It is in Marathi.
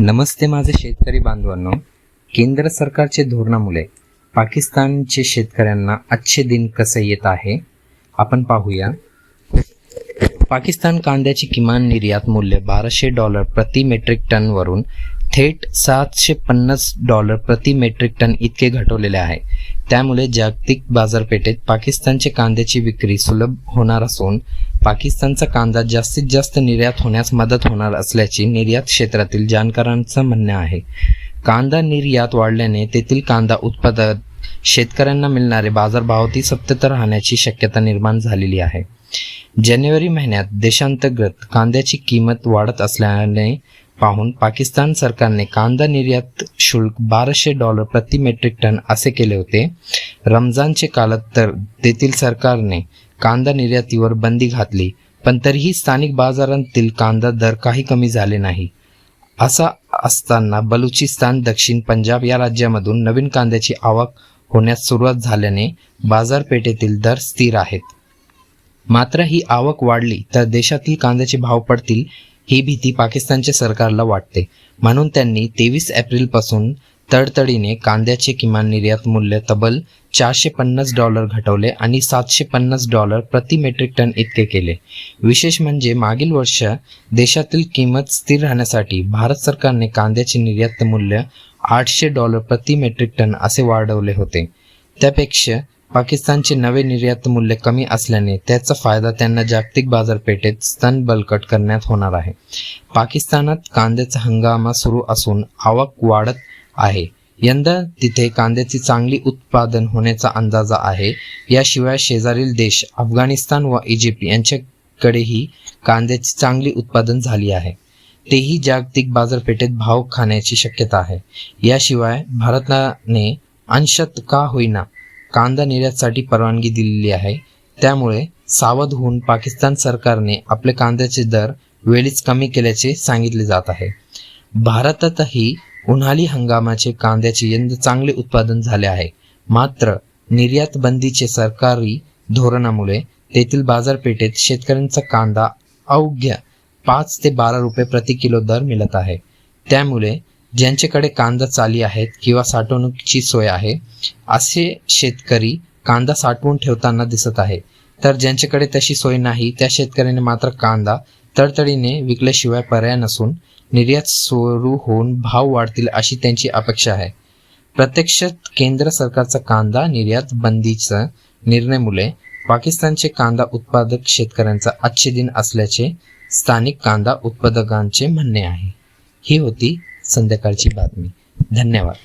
नमस्ते माझे शेतकरी बांधवांनो. केंद्र सरकारचे धोरणामुळे पाकिस्तानचे शेतकऱ्यांना आजचे दिन कसे येत आहे आपण पाहूया. पाकिस्तान कांद्याची किमान निर्यात मूल्य बाराशे डॉलर प्रति मेट्रिक टनवरून थेट सातशे पन्नास डॉलर प्रति मेट्रिक टन इतके घटवलेले आहे. त्यामुळे जागतिक बाजारपेठेत पाकिस्तानचे कांद्याची विक्री सुलभ होणार असून पाकिस्तानचा कांदा जास्तीत जास्त निर्यात होण्यास मदत होणार असल्याची निर्यात क्षेत्रातील जाणकारांचं म्हणणं आहे. कांदा निर्यात वाढल्याने तेथील कांदा उत्पादक शेतकऱ्यांना मिळणारे बाजारभावातही सत्यत राहण्याची शक्यता निर्माण झालेली आहे. जानेवारी महिन्यात देशांतर्गत कांद्याची किंमत वाढत असल्याने पाहून पाकिस्तान सरकारने कांदा निर्यात शुल्क बाराशे डॉलर प्रति मेट्रिक टन असे केले होते. रमजानचे काळात तर तेथील सरकारने कांदा निर्यातीवर बंदी घातली पण तरीही स्थानिक बाजारांतील कांदा दर काही कमी झाले नाही. असा असताना बलुचिस्तान दक्षिण पंजाब या राज्यामधून नवीन कांद्याची आवक होण्यास सुरुवात झाल्याने बाजारपेठेतील दर स्थिर आहेत. मात्र ही आवक वाढली तर देशातील कांद्याचे भाव पडतील ही भीती पाकिस्तानच्या सरकारला वाटते. म्हणून त्यांनी तेवीस एप्रिलपासून तडतडीने कांद्याचे किमान निर्यात मूल्य तब्बल चारशे पन्नास डॉलर घटवले आणि सातशे पन्नास डॉलर प्रति मेट्रिक टन इतके केले. विशेष म्हणजे मागील वर्ष देशातील किंमत स्थिर राहण्यासाठी भारत सरकारने कांद्याचे निर्यात मूल्य आठशे डॉलर प्रति मेट्रिक टन असे वाढवले होते. त्यापेक्षा पाकिस्तानचे नवे निर्यात मूल्य कमी असल्याने त्याचा फायदा त्यांना जागतिक बाजारपेठेत स्तन बलकट करण्यात होणार आहे. पाकिस्तानात कांद्याचा हंगामा सुरू असून आवक वाढत आहे. यंदा तिथे कांद्याची चांगली उत्पादन होण्याचा अंदाजा आहे. याशिवाय शेजारील देश अफगाणिस्तान व इजिप्त यांच्याकडेही कांद्याची चांगली उत्पादन झाली आहे. तेही जागतिक बाजारपेठेत भाव खाण्याची शक्यता आहे. याशिवाय भारताने अंशत का होईना कांदा निर्यातसाठी परवानगी दिलेली आहे. त्यामुळे सावध होऊन पाकिस्तान सरकारने आपले कांद्याचे दर वेळीच कमी केल्याचे सांगितले जात आहे. भारतातही उन्हाळी हंगामाचे कांद्याचे यंद चांगले उत्पादन झाले आहे. मात्र निर्यात बंदीचे सरकारी धोरणामुळे तेथील बाजारपेठेत शेतकऱ्यांचा कांदा अवघ्या पाच ते बारा रुपये प्रति किलो दर मिळत आहे. त्यामुळे ज्यांच्याकडे कांदा चाली आहेत किंवा साठवणुकीची सोय आहे असे शेतकरी कांदा साठवून ठेवताना दिसत आहे. तर ज्यांच्याकडे तशी सोय नाही त्या शेतकऱ्याने मात्र कांदा तडतडीने विकल्याशिवाय पर्याय नसून निर्यात सुरू होऊन भाव वाढतील अशी त्यांची अपेक्षा आहे. प्रत्यक्षात केंद्र सरकारचा कांदा निर्यात बंदीचा निर्णयमुळे पाकिस्तानचे कांदा उत्पादक शेतकऱ्यांचा आजचे दिन असल्याचे स्थानिक कांदा उत्पादकांचे म्हणणे आहे. ही होती संध्याकाळची बातमी. धन्यवाद.